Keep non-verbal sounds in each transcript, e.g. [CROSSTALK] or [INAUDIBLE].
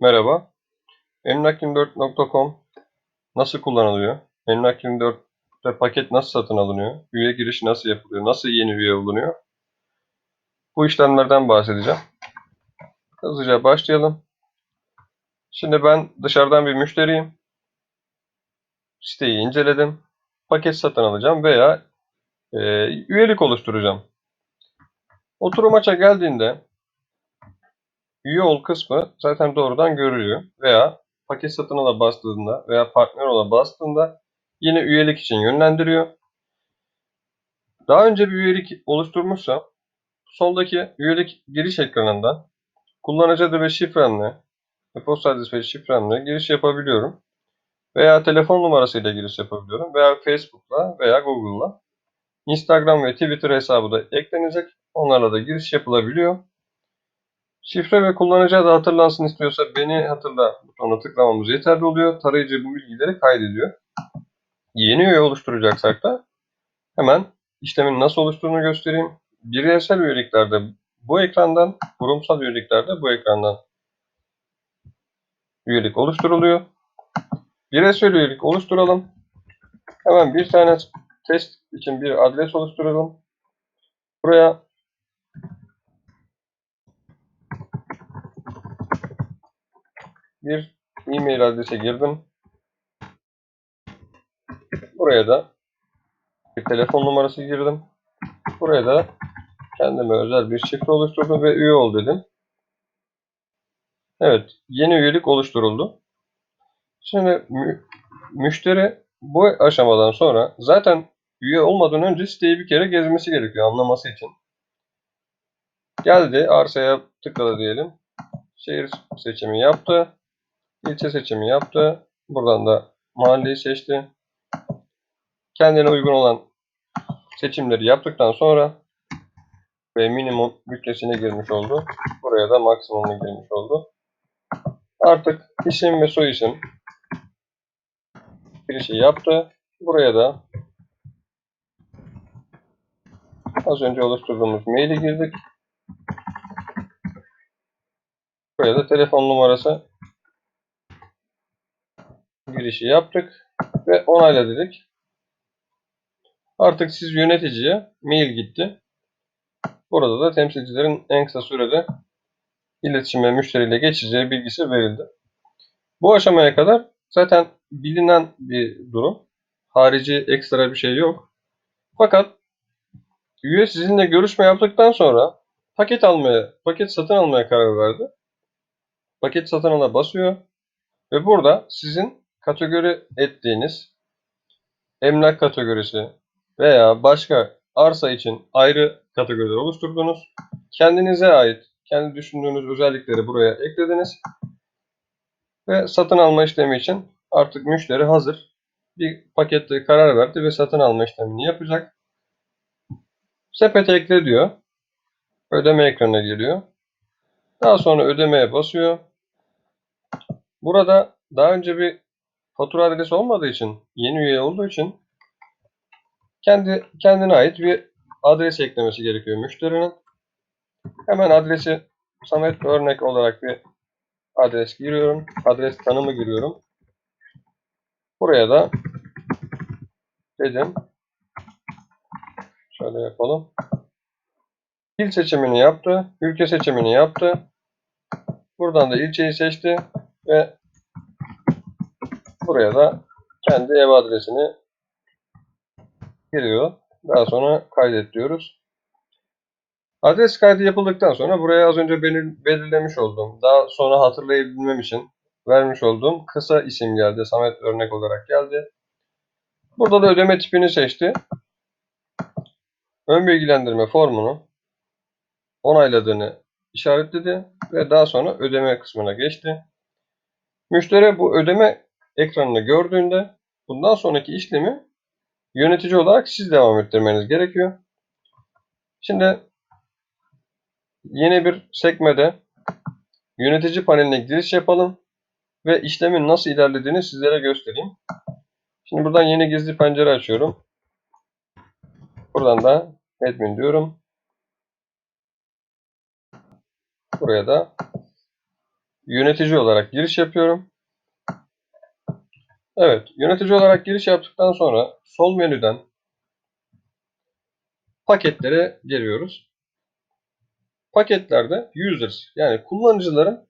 Merhaba. Emlak24.com nasıl kullanılıyor? Emlak24'te paket nasıl satın alınıyor? Üye girişi nasıl yapılıyor? Nasıl yeni üye olunuyor? Bu işlemlerden bahsedeceğim. Hızlıca başlayalım. Şimdi ben dışarıdan bir müşteriyim. Siteyi inceledim. Paket satın alacağım veya e, üyelik oluşturacağım. Oturum aça geldiğinde üye ol kısmı zaten doğrudan görülüyor. Veya paket satın ala bastığında veya partner ola bastığında yine üyelik için yönlendiriyor. Daha önce bir üyelik oluşturmuşsa soldaki üyelik giriş ekranından kullanıcı adı ve şifremle e-posta adresi ve şifremle giriş yapabiliyorum. Veya telefon numarasıyla giriş yapabiliyorum. Veya Facebook'la veya Google'la. Instagram ve Twitter hesabı da eklenecek. Onlarla da giriş yapılabiliyor. Şifre ve kullanıcı adı hatırlansın istiyorsa beni hatırla butonuna tıklamamız yeterli oluyor. Tarayıcı bu bilgileri kaydediyor. Yeni üye oluşturacaksak da hemen işlemin nasıl oluştuğunu göstereyim. Bireysel üyeliklerde bu ekrandan, kurumsal üyeliklerde bu ekrandan üyelik oluşturuluyor. Bireysel üyelik oluşturalım. Hemen bir tane test için bir adres oluşturalım. Buraya bir e-mail adresi girdim. Buraya da bir telefon numarası girdim. Buraya da kendime özel bir şifre oluşturdum ve üye ol dedim. Evet, yeni üyelik oluşturuldu. Şimdi mü- müşteri bu aşamadan sonra zaten üye olmadan önce siteyi bir kere gezmesi gerekiyor anlaması için. Geldi, arsaya tıkladı diyelim. Şehir seçimi yaptı. İlçe seçimi yaptı. Buradan da mahalleyi seçti. Kendine uygun olan seçimleri yaptıktan sonra ve minimum bütçesine girmiş oldu. Buraya da maksimumunu girmiş oldu. Artık isim ve soy isim girişi yaptı. Buraya da az önce oluşturduğumuz maili girdik. Buraya da telefon numarası girişi yaptık ve onayla dedik. Artık siz yöneticiye mail gitti. Burada da temsilcilerin en kısa sürede iletişime müşteriyle geçeceği bilgisi verildi. Bu aşamaya kadar zaten bilinen bir durum. Harici ekstra bir şey yok. Fakat üye sizinle görüşme yaptıktan sonra paket almaya, paket satın almaya karar verdi. Paket satın ala basıyor ve burada sizin kategori ettiğiniz emlak kategorisi veya başka arsa için ayrı kategoriler oluşturdunuz. Kendinize ait, kendi düşündüğünüz özellikleri buraya eklediniz. Ve satın alma işlemi için artık müşteri hazır. Bir pakette karar verdi ve satın alma işlemini yapacak. Sepete ekle diyor. Ödeme ekranına geliyor. Daha sonra ödemeye basıyor. Burada daha önce bir fatura adresi olmadığı için, yeni üye olduğu için kendi kendine ait bir adres eklemesi gerekiyor müşterinin. Hemen adresi Samet örnek olarak bir adres giriyorum. Adres tanımı giriyorum. Buraya da dedim. Şöyle yapalım. İl seçimini yaptı. Ülke seçimini yaptı. Buradan da ilçeyi seçti ve buraya da kendi ev adresini giriyor. Daha sonra kaydet diyoruz. Adres kaydı yapıldıktan sonra buraya az önce belir- belirlemiş olduğum, daha sonra hatırlayabilmem için vermiş olduğum kısa isim geldi. Samet örnek olarak geldi. Burada da ödeme tipini seçti. Ön bilgilendirme formunu onayladığını işaretledi ve daha sonra ödeme kısmına geçti. Müşteri bu ödeme ekranını gördüğünde bundan sonraki işlemi yönetici olarak siz devam ettirmeniz gerekiyor. Şimdi yeni bir sekmede yönetici paneline giriş yapalım ve işlemin nasıl ilerlediğini sizlere göstereyim. Şimdi buradan yeni gizli pencere açıyorum. Buradan da admin diyorum. Buraya da yönetici olarak giriş yapıyorum. Evet, yönetici olarak giriş yaptıktan sonra sol menüden paketlere geliyoruz. Paketlerde users yani kullanıcıların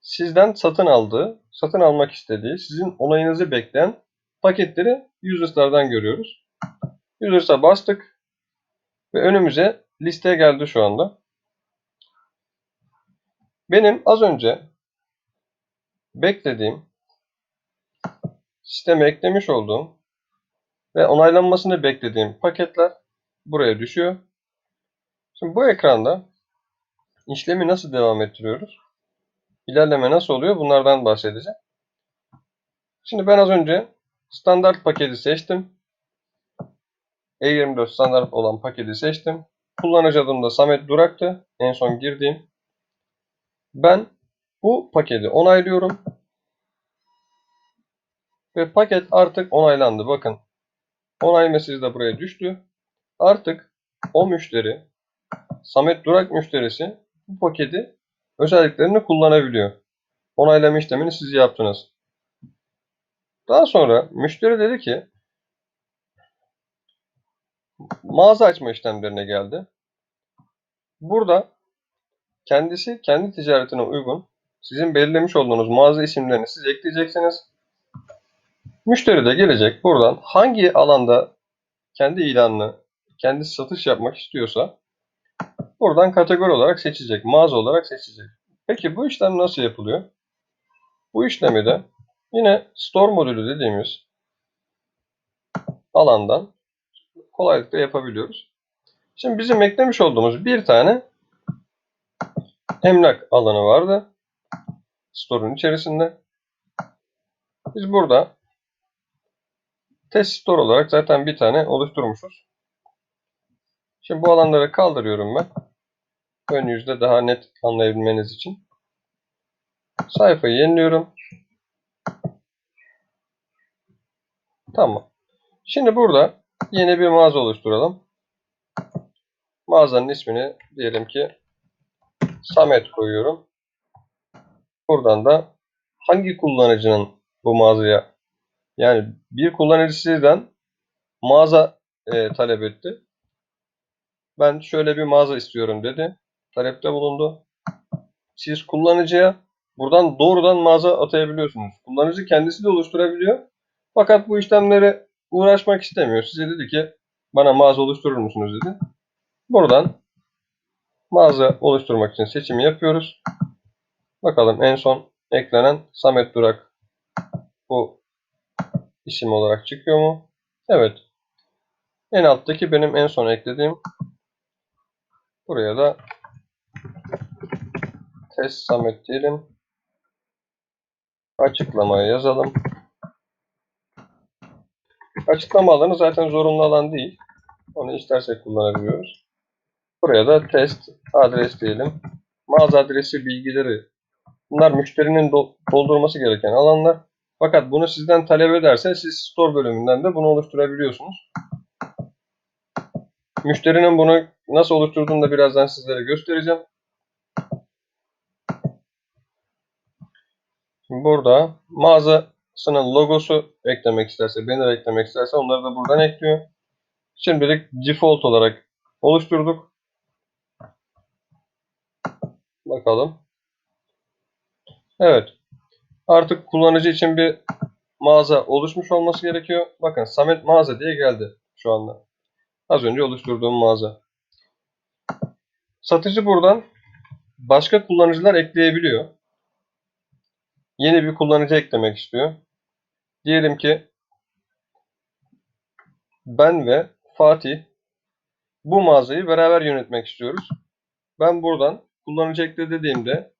sizden satın aldığı, satın almak istediği, sizin onayınızı bekleyen paketleri users'lardan görüyoruz. Users'a bastık ve önümüze liste geldi şu anda. Benim az önce beklediğim sisteme eklemiş olduğum ve onaylanmasını beklediğim paketler buraya düşüyor. Şimdi bu ekranda işlemi nasıl devam ettiriyoruz? İlerleme nasıl oluyor? Bunlardan bahsedeceğim. Şimdi ben az önce standart paketi seçtim. E24 standart olan paketi seçtim. Kullanıcı adım da Samet Durak'tı. En son girdiğim. Ben bu paketi onaylıyorum. Ve paket artık onaylandı. Bakın. Onay mesajı da buraya düştü. Artık o müşteri, Samet Durak müşterisi bu paketi özelliklerini kullanabiliyor. Onaylama işlemini siz yaptınız. Daha sonra müşteri dedi ki mağaza açma işlemlerine geldi. Burada kendisi kendi ticaretine uygun sizin belirlemiş olduğunuz mağaza isimlerini siz ekleyeceksiniz. Müşteri de gelecek buradan hangi alanda kendi ilanını, kendisi satış yapmak istiyorsa buradan kategori olarak seçecek, mağaza olarak seçecek. Peki bu işlem nasıl yapılıyor? Bu işlemi de yine store modülü dediğimiz alandan kolaylıkla yapabiliyoruz. Şimdi bizim eklemiş olduğumuz bir tane emlak alanı vardı. Store'un içerisinde. Biz burada test store olarak zaten bir tane oluşturmuşuz. Şimdi bu alanları kaldırıyorum ben. Ön yüzde daha net anlayabilmeniz için. Sayfayı yeniliyorum. Tamam. Şimdi burada yeni bir mağaza oluşturalım. Mağazanın ismini diyelim ki Samet koyuyorum. Buradan da hangi kullanıcının bu mağazaya yani bir kullanıcısından mağaza e, talep etti. Ben şöyle bir mağaza istiyorum dedi. Talepte bulundu. Siz kullanıcıya buradan doğrudan mağaza atayabiliyorsunuz. Kullanıcı kendisi de oluşturabiliyor. Fakat bu işlemleri uğraşmak istemiyor. Size dedi ki bana mağaza oluşturur musunuz dedi. Buradan mağaza oluşturmak için seçimi yapıyoruz. Bakalım en son eklenen Samet Durak bu isim olarak çıkıyor mu? Evet. En alttaki benim en son eklediğim. Buraya da test Samet diyelim. Açıklamaya yazalım. Açıklama alanı zaten zorunlu alan değil. Onu istersek kullanabiliyoruz. Buraya da test adres diyelim. Mağaza adresi bilgileri. Bunlar müşterinin doldurması gereken alanlar. Fakat bunu sizden talep ederse siz store bölümünden de bunu oluşturabiliyorsunuz. Müşterinin bunu nasıl oluşturduğunu da birazdan sizlere göstereceğim. Şimdi burada mağazasının logosu eklemek isterse, banner eklemek isterse onları da buradan ekliyor. Şimdilik default olarak oluşturduk. Bakalım. Evet. Artık kullanıcı için bir mağaza oluşmuş olması gerekiyor. Bakın Samet mağaza diye geldi şu anda. Az önce oluşturduğum mağaza. Satıcı buradan başka kullanıcılar ekleyebiliyor. Yeni bir kullanıcı eklemek istiyor. Diyelim ki ben ve Fatih bu mağazayı beraber yönetmek istiyoruz. Ben buradan kullanıcı ekle dediğimde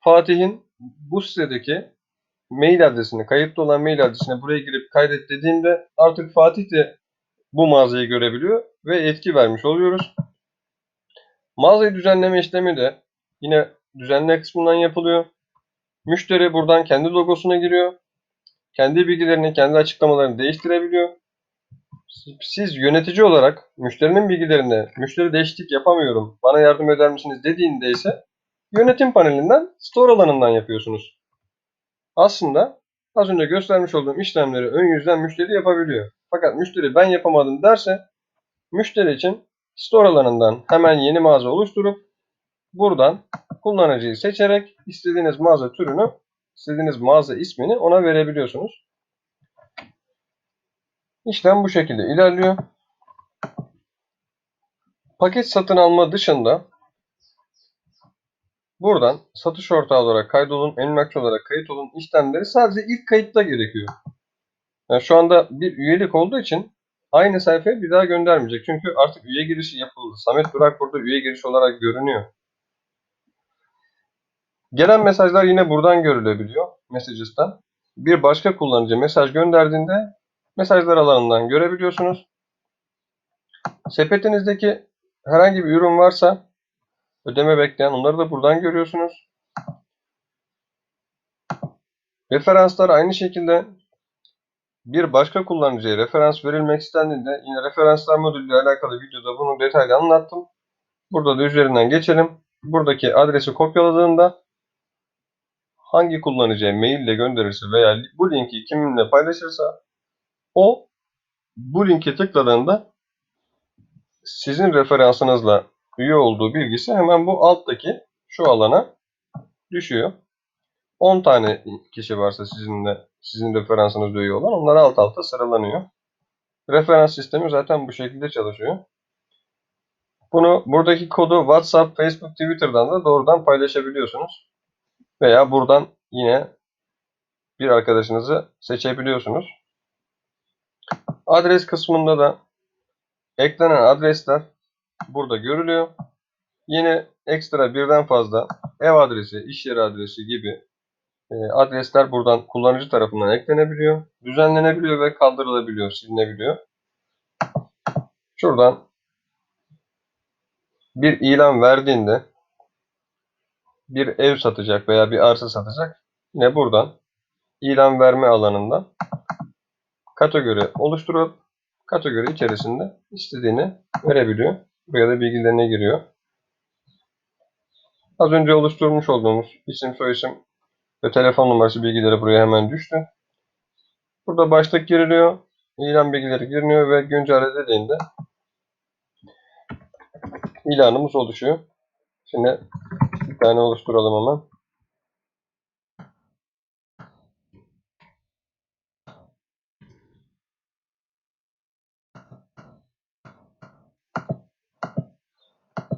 Fatih'in bu sitedeki mail adresini, kayıtlı olan mail adresine buraya girip kaydet dediğimde artık Fatih de bu mağazayı görebiliyor ve etki vermiş oluyoruz. Mağazayı düzenleme işlemi de yine düzenle kısmından yapılıyor. Müşteri buradan kendi logosuna giriyor. Kendi bilgilerini, kendi açıklamalarını değiştirebiliyor. Siz yönetici olarak müşterinin bilgilerine, müşteri değişiklik yapamıyorum, bana yardım eder misiniz dediğinde ise yönetim panelinden store alanından yapıyorsunuz. Aslında az önce göstermiş olduğum işlemleri ön yüzden müşteri yapabiliyor. Fakat müşteri ben yapamadım derse müşteri için store alanından hemen yeni mağaza oluşturup buradan kullanıcıyı seçerek istediğiniz mağaza türünü, istediğiniz mağaza ismini ona verebiliyorsunuz. İşlem bu şekilde ilerliyor. Paket satın alma dışında buradan satış ortağı olarak kaydolun, emlakçı olarak kayıt olun işlemleri sadece ilk kayıtta gerekiyor. Yani şu anda bir üyelik olduğu için aynı sayfaya bir daha göndermeyecek. Çünkü artık üye girişi yapıldı. Samet Durak burada üye girişi olarak görünüyor. Gelen mesajlar yine buradan görülebiliyor. Messages'tan. Bir başka kullanıcı mesaj gönderdiğinde mesajlar alanından görebiliyorsunuz. Sepetinizdeki herhangi bir ürün varsa ödeme bekleyen onları da buradan görüyorsunuz. Referanslar aynı şekilde bir başka kullanıcıya referans verilmek istendiğinde yine referanslar modülüyle alakalı videoda bunu detaylı anlattım. Burada da üzerinden geçelim. Buradaki adresi kopyaladığında hangi kullanıcıya mail ile gönderirse veya bu linki kiminle paylaşırsa o bu linke tıkladığında sizin referansınızla üye olduğu bilgisi hemen bu alttaki şu alana düşüyor. 10 tane kişi varsa sizinle sizin referansınızda üye olan onlar alt alta sıralanıyor. Referans sistemi zaten bu şekilde çalışıyor. Bunu buradaki kodu WhatsApp, Facebook, Twitter'dan da doğrudan paylaşabiliyorsunuz. Veya buradan yine bir arkadaşınızı seçebiliyorsunuz. Adres kısmında da eklenen adresler burada görülüyor. Yine ekstra birden fazla ev adresi, iş yeri adresi gibi e, adresler buradan kullanıcı tarafından eklenebiliyor, düzenlenebiliyor ve kaldırılabiliyor, silinebiliyor. Şuradan bir ilan verdiğinde bir ev satacak veya bir arsa satacak. Yine buradan ilan verme alanından kategori oluşturup kategori içerisinde istediğini verebiliyor. Buraya da bilgilerine giriyor. Az önce oluşturmuş olduğumuz isim, soyisim ve telefon numarası bilgileri buraya hemen düştü. Burada başlık giriliyor. ilan bilgileri giriliyor ve güncelle dediğinde ilanımız oluşuyor. Şimdi bir tane oluşturalım hemen.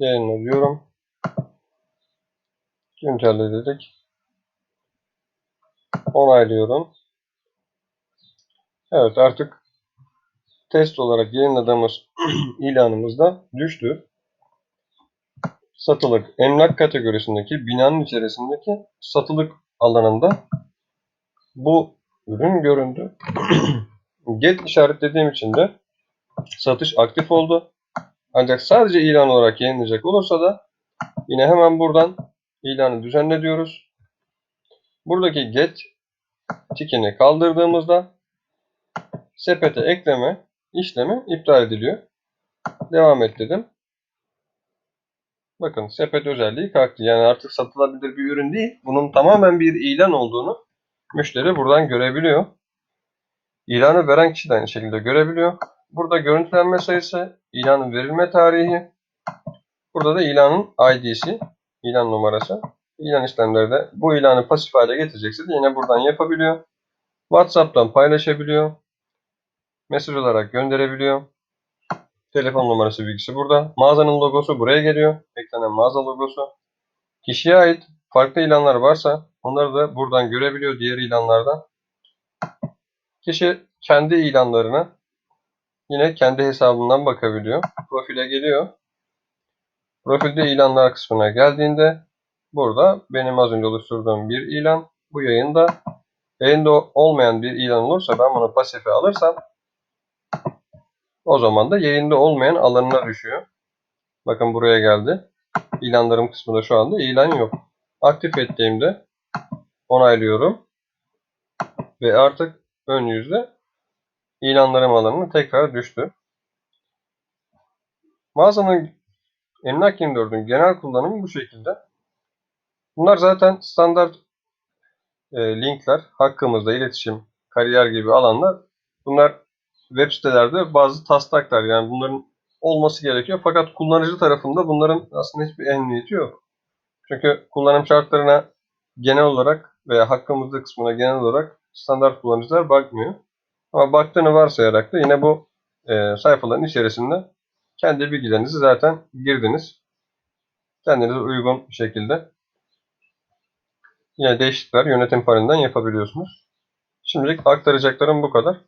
Yayınla diyorum. Güncelle dedik. Onaylıyorum. Evet artık test olarak yayınladığımız [CLEARS THROAT] ilanımız da düştü. Satılık emlak kategorisindeki binanın içerisindeki satılık alanında bu ürün göründü. [CLEARS THROAT] Get işaretlediğim için de satış aktif oldu. Ancak sadece ilan olarak yayınlayacak olursa da yine hemen buradan ilanı düzenle diyoruz. Buradaki get tikini kaldırdığımızda sepete ekleme işlemi iptal ediliyor. Devam et dedim. Bakın sepet özelliği kalktı. Yani artık satılabilir bir ürün değil. Bunun tamamen bir ilan olduğunu müşteri buradan görebiliyor. İlanı veren kişi de aynı şekilde görebiliyor. Burada görüntülenme sayısı, ilanın verilme tarihi. Burada da ilanın ID'si, ilan numarası. İlan işlemleri de bu ilanı pasif hale getirecekse de yine buradan yapabiliyor. WhatsApp'tan paylaşabiliyor. Mesaj olarak gönderebiliyor. Telefon numarası bilgisi burada. Mağazanın logosu buraya geliyor. Eklenen mağaza logosu. Kişiye ait farklı ilanlar varsa onları da buradan görebiliyor diğer ilanlardan. Kişi kendi ilanlarına yine kendi hesabından bakabiliyor. Profile geliyor. Profilde ilanlar kısmına geldiğinde burada benim az önce oluşturduğum bir ilan. Bu yayında yayında olmayan bir ilan olursa ben bunu pasife alırsam o zaman da yayında olmayan alanına düşüyor. Bakın buraya geldi. İlanlarım kısmında şu anda ilan yok. Aktif ettiğimde onaylıyorum. Ve artık ön yüzde ilanlarım alanına tekrar düştü. Mağazanın Emlak 24'ün genel kullanımı bu şekilde. Bunlar zaten standart e, linkler. Hakkımızda iletişim, kariyer gibi alanlar. Bunlar web sitelerde bazı taslaklar. Yani bunların olması gerekiyor. Fakat kullanıcı tarafında bunların aslında hiçbir ehemmiyeti yok. Çünkü kullanım şartlarına genel olarak veya hakkımızda kısmına genel olarak standart kullanıcılar bakmıyor. Ama baktığını varsayarak da yine bu e, sayfaların içerisinde kendi bilgilerinizi zaten girdiniz. Kendinize uygun bir şekilde yine değişiklikler yönetim panelinden yapabiliyorsunuz. Şimdilik aktaracaklarım bu kadar.